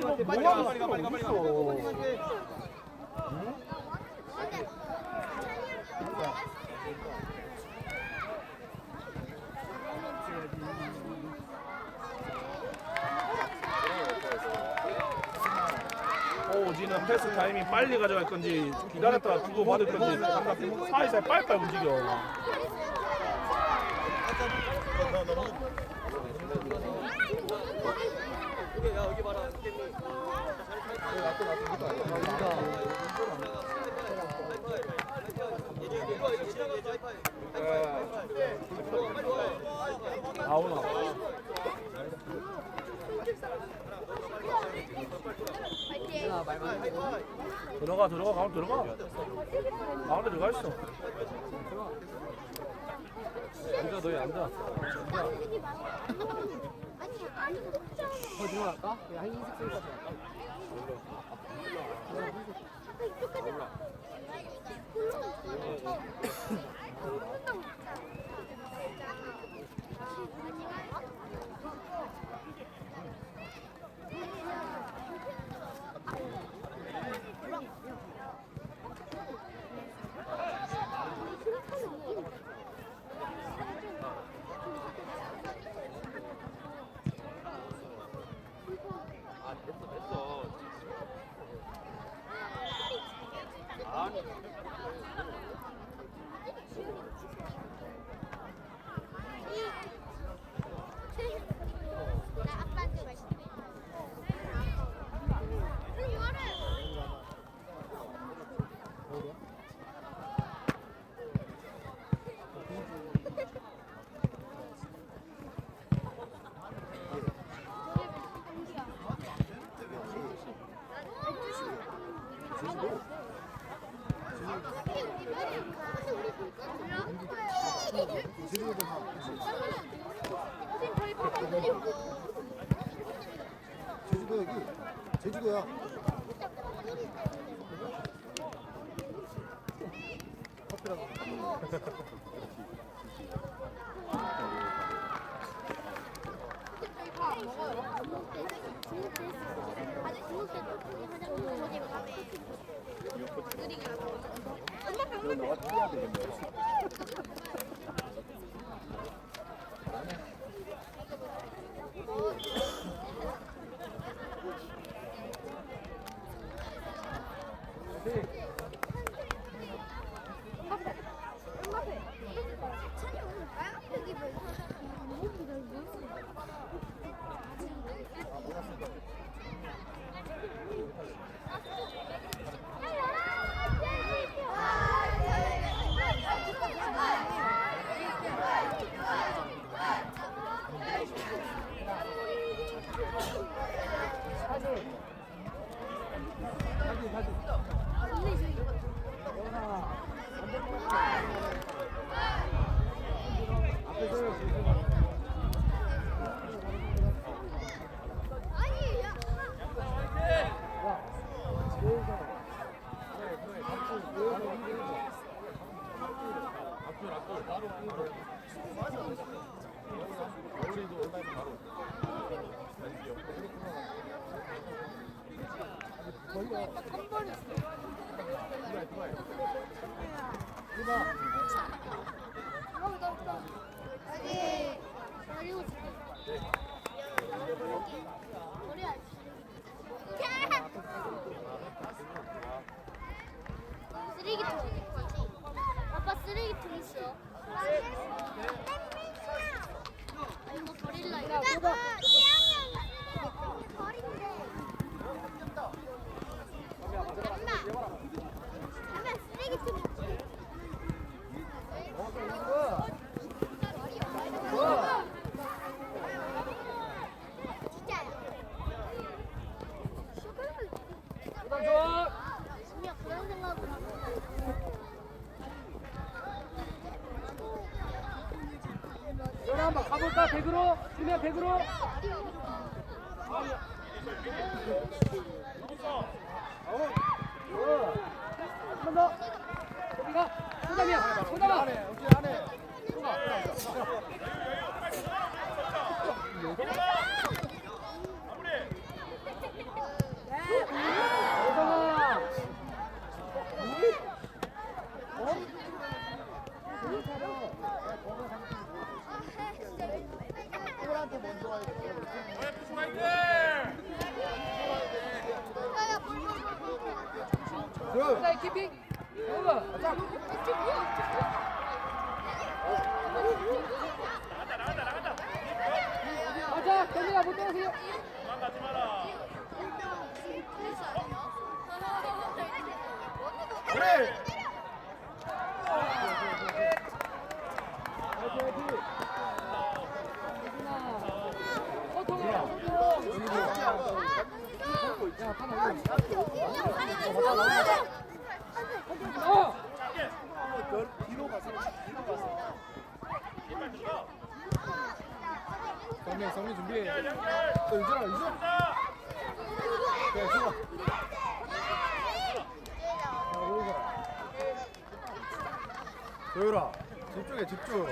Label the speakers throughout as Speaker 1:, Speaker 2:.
Speaker 1: 가. 오지는 패스 타이밍 빨리 가져갈 건지 기다렸다가 주고 받을 건지 사이사이 빨리빨리 움직여. 나오나. 들어가 들어가 가면 들어가. 가운데 들어가 있어. 앉아 너희 앉아.
Speaker 2: 더 들어갈까? 그냥 흰색 색깔 들어갈까?
Speaker 3: 나 Yeah, they're 쓰레기통. 있어. 아 이거 버릴라 이거. 이거 버린대. 엄마. 엄마 쓰레기통 있지. 진짜야.
Speaker 2: 부담 좋아!
Speaker 3: 진짜 그런 생각을 하고.
Speaker 2: 전화 한번 가볼까? 100으로? 주면 100으로? 한번 더. 여기가 소담이야. 소담아. 자, 키핑. 여러분. 가자, 경민아 못 떨어지게.
Speaker 1: 그래.
Speaker 2: 서통해, 야, 하나 어!
Speaker 4: 어. 조율아 집중해 집중.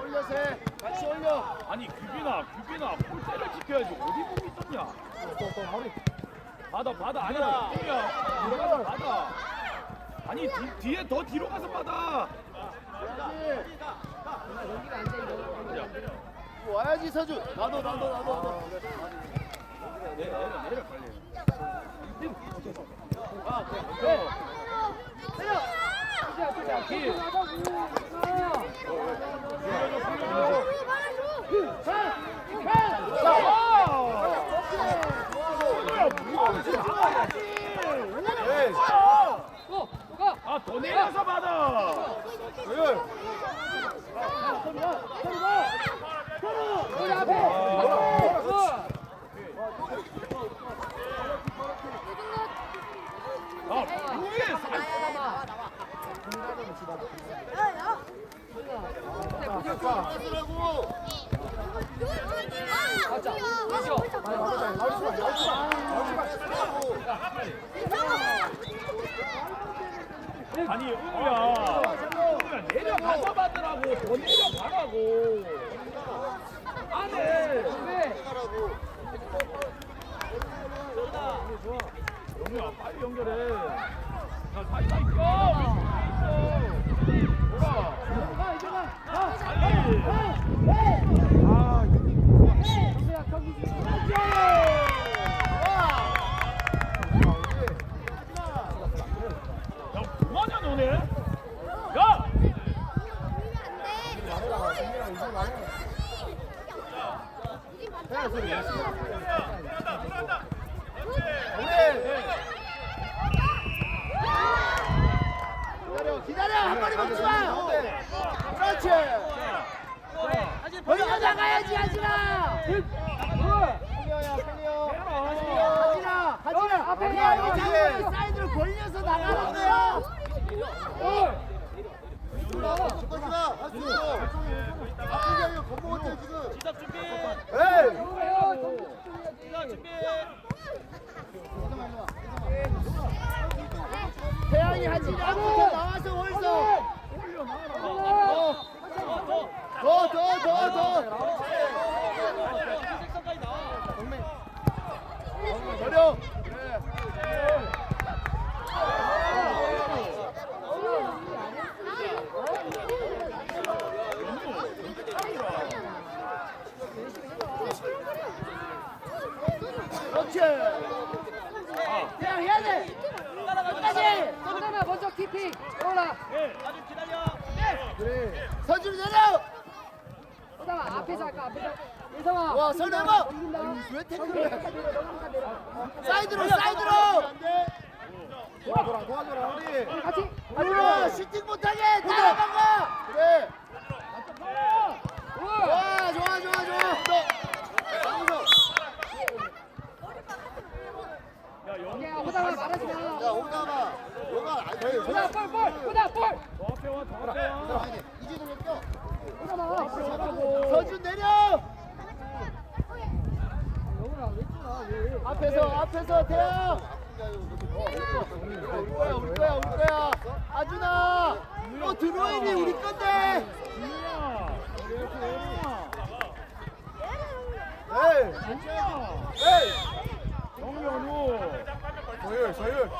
Speaker 4: 올려서 해. 같이 올려.
Speaker 1: 아니 규빈아 규빈아 골대를 지켜야지 어디 보고 있었냐?
Speaker 4: 또또 머리.
Speaker 1: 받아 받아 아니야 규빈이야 들어가서 받아. 아니 뒤, 뒤에 더 뒤로 가서 받아.
Speaker 4: 와야지 서준. 나도 나도 나도.
Speaker 1: 내려 내려 내려 빨리.
Speaker 2: 자, 길.
Speaker 4: 에이.
Speaker 2: 고! 가!
Speaker 1: 아 더 내려서 받아.
Speaker 4: 조율.
Speaker 2: 우리 앞에! 어!
Speaker 1: 아 위에 살.
Speaker 2: 맞아. 그렇죠.
Speaker 1: 아니 은우야 은우야 내려가서 받으라고 더 내려가라고. 안해.
Speaker 2: 네.
Speaker 1: 영우야 빨리 연결해. 야 사이 사이 껴. 돌아.
Speaker 2: 가, 이제 가. 가.
Speaker 1: 빨리.
Speaker 4: 아.
Speaker 2: 경민아, 경기 중.
Speaker 1: 야 그만이야 너네. 야.
Speaker 4: 기다려 한 마리 먹지 마. 그렇지. 벌려 나가야지
Speaker 2: 앞에 가,
Speaker 4: 이거
Speaker 2: 앞에
Speaker 4: 잡고
Speaker 2: 가.
Speaker 4: 사이드로 벌려서 나가는 거야.
Speaker 2: 어!
Speaker 4: 시작 준비. 에이.
Speaker 2: 뭐예요? 경
Speaker 4: 태양이 하진이 앞부터 나와서 월서. 더더더 더. 저려. 그렇지. 태양 해야 돼. 끝까지.
Speaker 2: 서준아, 먼저 키핑. 올라.
Speaker 4: 그래. 서준 내려.
Speaker 2: 서준아, 앞에서 할까? 앞에서. 일성아.
Speaker 4: 와, 설명아.
Speaker 2: 넘긴다.
Speaker 4: 왜 태클을 해?
Speaker 2: 넘긴다, 내려.
Speaker 4: 사이드로 사이드로. 돌아 돌아 도와줘라 우리.
Speaker 2: 같이.
Speaker 4: 우리 슈팅 못하게 따라간다. 그래.
Speaker 2: 우와.
Speaker 4: 와 좋아 좋아 좋아. 너.
Speaker 2: 오케이, 호담아 말하지 마.
Speaker 4: 야 오다가 너가 안 돼.
Speaker 2: 호담 볼, 볼. 호담 볼.
Speaker 1: 더 앞에 와, 더 앞에 와.
Speaker 4: 이진우 껴.
Speaker 2: 호담아.
Speaker 4: 서준 내려.
Speaker 2: 영훈아, 왜 뛰나? 왜?
Speaker 4: 앞에서 앞에서 태양. 올 거야 올 거야 올 거야. 아준아. 너 들어와야지 우리 건데.
Speaker 1: 준우야.
Speaker 4: 에이. 에이.
Speaker 1: 정면우.
Speaker 4: 서율 서율.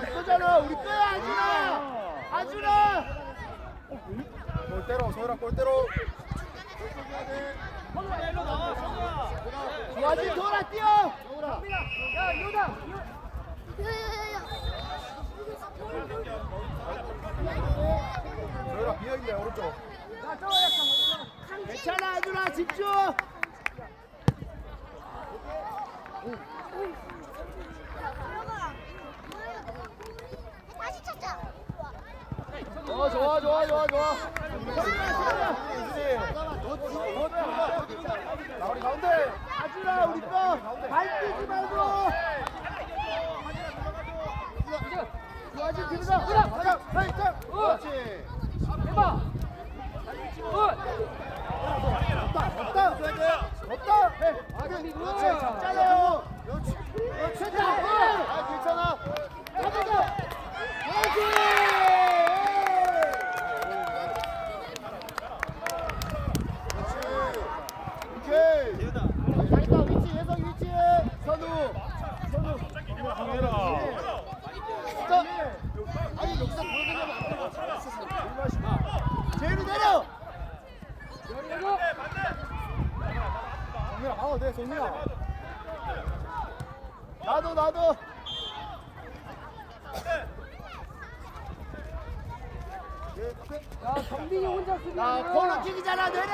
Speaker 4: 우리 거잖아 우리 거야 아준아. 아준아. 골 때려 서율아 골 때려. 해야 돼.
Speaker 2: 성우야 일로 나와 성우야
Speaker 4: 좋아지 돌아 뛰어. 정우라.
Speaker 2: 야 요다
Speaker 4: 정우라 비어 있네 오른쪽. 괜찮아 아주라 집중.
Speaker 3: 다시 찾자.
Speaker 4: 어 좋아 좋아 좋아 좋아. 나 우리 가운데. 아주라 우리 거. 발 뛰지 말고. 좋아지 들어가. 가자. 살짝. 그렇지.
Speaker 2: 해봐
Speaker 4: 없다 없다 없다 해 그렇지 잡잖아요 그렇지 그렇지 아 괜찮아 가자 그렇지 오케이 잘했다 위치 예성 위치에 선우 선우
Speaker 1: 해라.
Speaker 4: 스톱 아니 여기서 보여주려면 안 되고 잘했었어 제일이 내려
Speaker 2: 열리고
Speaker 4: 정민아 아우 네 정민아 나도 나도
Speaker 2: 야 정빈이 혼자 수비
Speaker 4: 야 코너킥이잖아 내려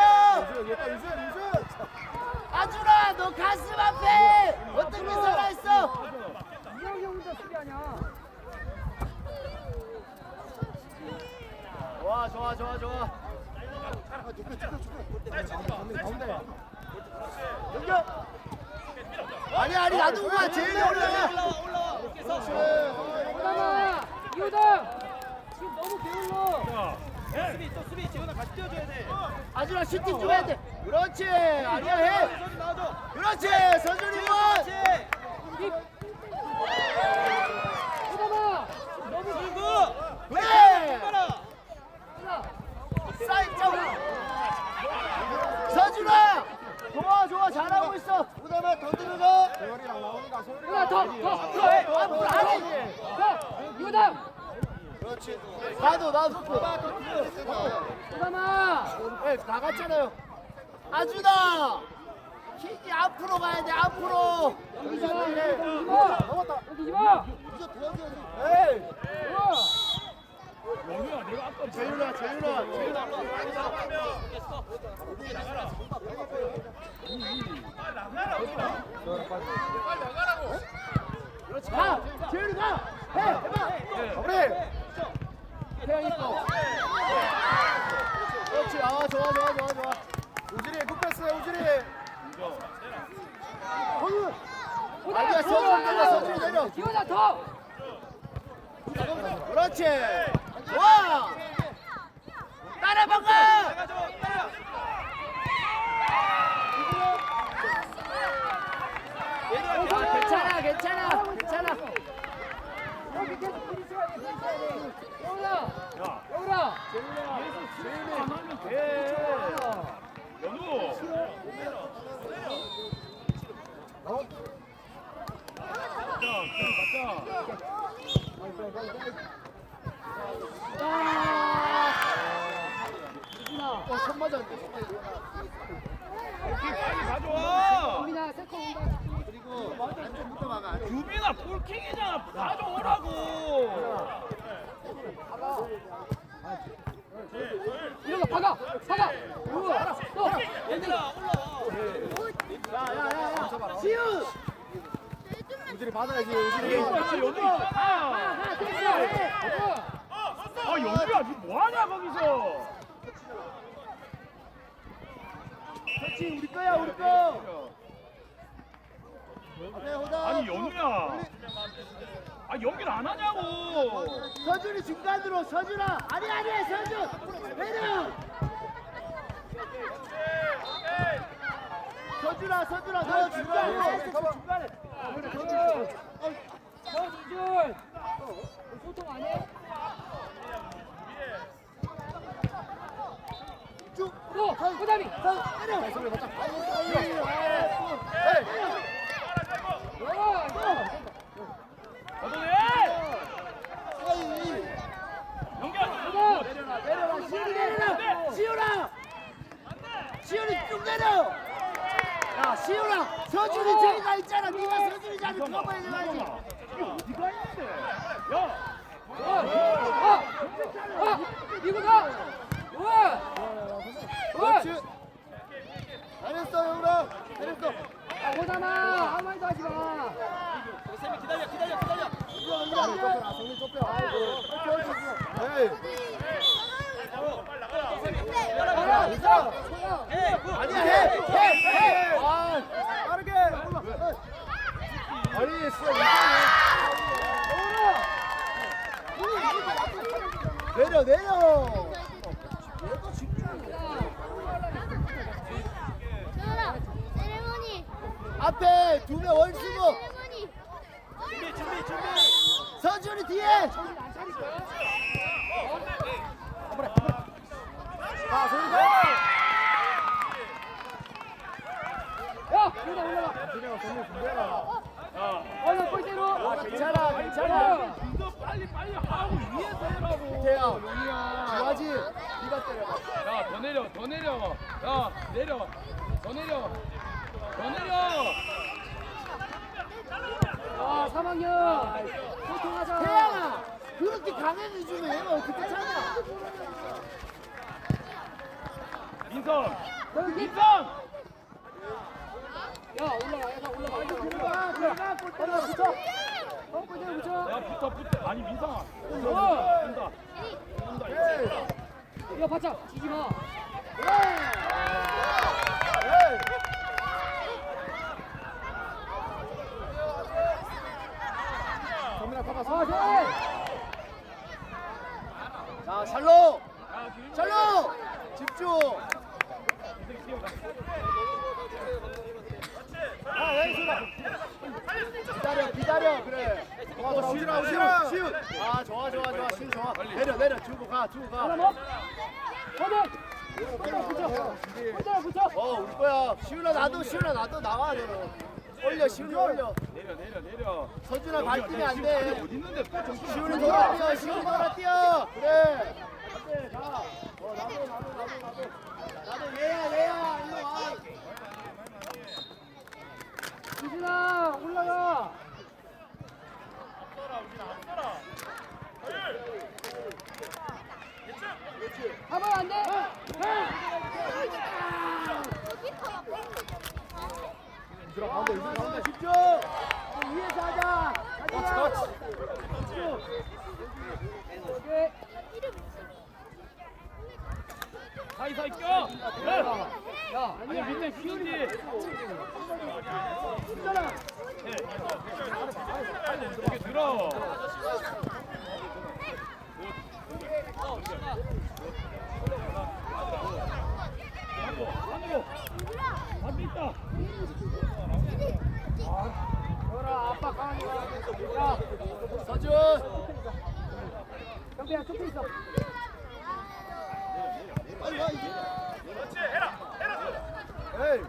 Speaker 4: 아주라 너 가슴 앞에 어떻게 살아있어
Speaker 2: 이형이 혼자 수비하냐
Speaker 4: 좋아 좋아 좋아. 좋아 연결 아니 아니 나도 가 제일이 올라가
Speaker 2: 오다마 이호당 지금 너무 게을러.
Speaker 1: 수비 또 수비. 재훈아 같이 뛰어줘야 돼.
Speaker 4: 아주라 슈팅 좀 해야 돼. 그렇지. 아니야 해. 그렇지 서준이 원
Speaker 2: 오다마 너무
Speaker 1: 그리고
Speaker 4: 그래
Speaker 1: 빨아.
Speaker 4: 사인 점 서준아 좋아 좋아 잘하고 있어 그다음에 더 들어가 대열이랑
Speaker 2: 이호당
Speaker 4: 그렇지. 나도 나도
Speaker 2: 오다마.
Speaker 4: 네, 나갔잖아요. 아주다! 킥이 앞으로 가야 돼 앞으로.
Speaker 2: 여기 봐 여기 봐
Speaker 4: 넘었다.
Speaker 2: 여기 봐
Speaker 4: 이제 도와줘야지 에이
Speaker 1: 영희야 내가 아까
Speaker 4: 재윤아 재윤아 재윤아 그렇지 가 재윤이 가해 해봐 그래 태양이 거 그렇지 아 좋아 좋아 좋아 좋아 우진이 굿패스 우진이 허유 아니야 서준이 내려
Speaker 2: 기호다 더
Speaker 4: 그렇지 좋아 따라 먹어 괜찮아 괜찮아. 어, 손 맞았는데
Speaker 1: 이렇게 빨리 가져와.
Speaker 2: 민아 세컨 온다
Speaker 4: 그리고 안쪽부터 막아 안쪽.
Speaker 1: 유빈아 볼킹이잖아. 가져오라고.
Speaker 2: 거 박아 박아 우와 또
Speaker 1: 얘들아 올라와.
Speaker 4: 야야야야 시우 우진이 받아야지 우진이
Speaker 1: 이게 있잖아 연우 있잖아.
Speaker 2: 하나 됐어
Speaker 1: 아 연우야 지금 뭐하냐 거기서.
Speaker 4: 그렇지 우리 거야 우리 거 네, 호다.
Speaker 1: 아니 연우야. 아 연기를 안 하냐고.
Speaker 4: 서준이 중간으로 서준아 아니 아니 서준 내려 서준아 서준아 너 중간으로 중간에
Speaker 2: 서준 소통 안 해? 또 호담이
Speaker 4: 내려 소리 맞자
Speaker 2: 와
Speaker 1: 걷어내. 연기야.
Speaker 2: 호담
Speaker 4: 내려라 시우리 내려라 시우라 시우리 내려 야 시우라 서준이 저기가 있잖아 네가 서준이 자리 들어봐야 되지
Speaker 1: 어디가 있는데? 야,
Speaker 2: 어, 어, 어, 이거다. 왜?
Speaker 4: 그렇지 잘했어 영우라 잘했어
Speaker 2: 아, 오잖아. 아무 말도 하지 마.
Speaker 1: 쌤이 기다려, 기다려, 기다려.
Speaker 4: 정리 좁혀 아이고 에이 아니야 해해해 아 빠르게 아니 진짜 내려 내려
Speaker 3: 전화 세레머니
Speaker 4: 앞에 두명
Speaker 3: 세레머니
Speaker 1: 준비, 준비, 준비.
Speaker 4: 서준이 뒤에 아 소리
Speaker 2: 야, 얼른 골대로.
Speaker 4: 괜찮아 괜찮아
Speaker 1: 이거 빨리 빨리 하고 위에서 해라고.
Speaker 4: 태야. 좋아지 네가 때려봐
Speaker 1: 야, 더 내려, 더 내려. 야, 내려. 더 내려. 더 내려.
Speaker 2: 아, 3학년. 소통하자.
Speaker 4: 태양아 그렇게 강해져주면 얘가 어떻게 참아
Speaker 1: 민성. 민성.
Speaker 2: 야, 올라가. 야, 올라가. 올라가. 올라가. 올라가. 붙여. 어, 골대로 붙여.
Speaker 1: 야, 붙어, 붙어. 아니, 민성아.
Speaker 2: 어.
Speaker 1: 온다. 온다.
Speaker 4: 에이
Speaker 2: 야, 바짝. 지지 마.
Speaker 4: 에이 정민아 봐봐
Speaker 2: 아, 네.
Speaker 4: 자 샬로
Speaker 1: 야, 뒤로
Speaker 4: 샬로 집중 아 왼손아 기다려 기다려 그래 어 시우라 시우 시우 아 좋아 좋아 좋아 시우 좋아 내려 내려 주고 가 주고 가
Speaker 2: 하나 먹. 하나. 골대로 붙여. 골대로 붙여.
Speaker 4: 어, 우리 거야. 시훈아 나도 시훈아 나도 나와 너는. 올려 시훈아 올려.
Speaker 1: 내려, 내려, 내려.
Speaker 4: 서준아 발 뛰면 안 돼.
Speaker 1: 어디 있는데? 또 정신
Speaker 4: 시훈이 돌아 뛰어. 시훈이 돌아 뛰어. 그래. 그래 가. 어 나도 나도 나도 나도. 나도 얘야 얘야 일로 와.
Speaker 2: 지진아, 올라가. 가면 안 돼.
Speaker 4: 들어 가운데 이리 가운데 집중. 위에서 하자.
Speaker 1: 사이사이 껴.
Speaker 2: 야,
Speaker 1: 아니, 밑에 휘어지. 이렇게 들어. 한고, 한고. 반대 있다.
Speaker 2: 열아, 아빠 강하게 가. 야,
Speaker 4: 서준.
Speaker 2: 경비야, 쫓겨 있어.
Speaker 4: 빨리 와 이제. 그렇지 해라 해라. 에이. 에이.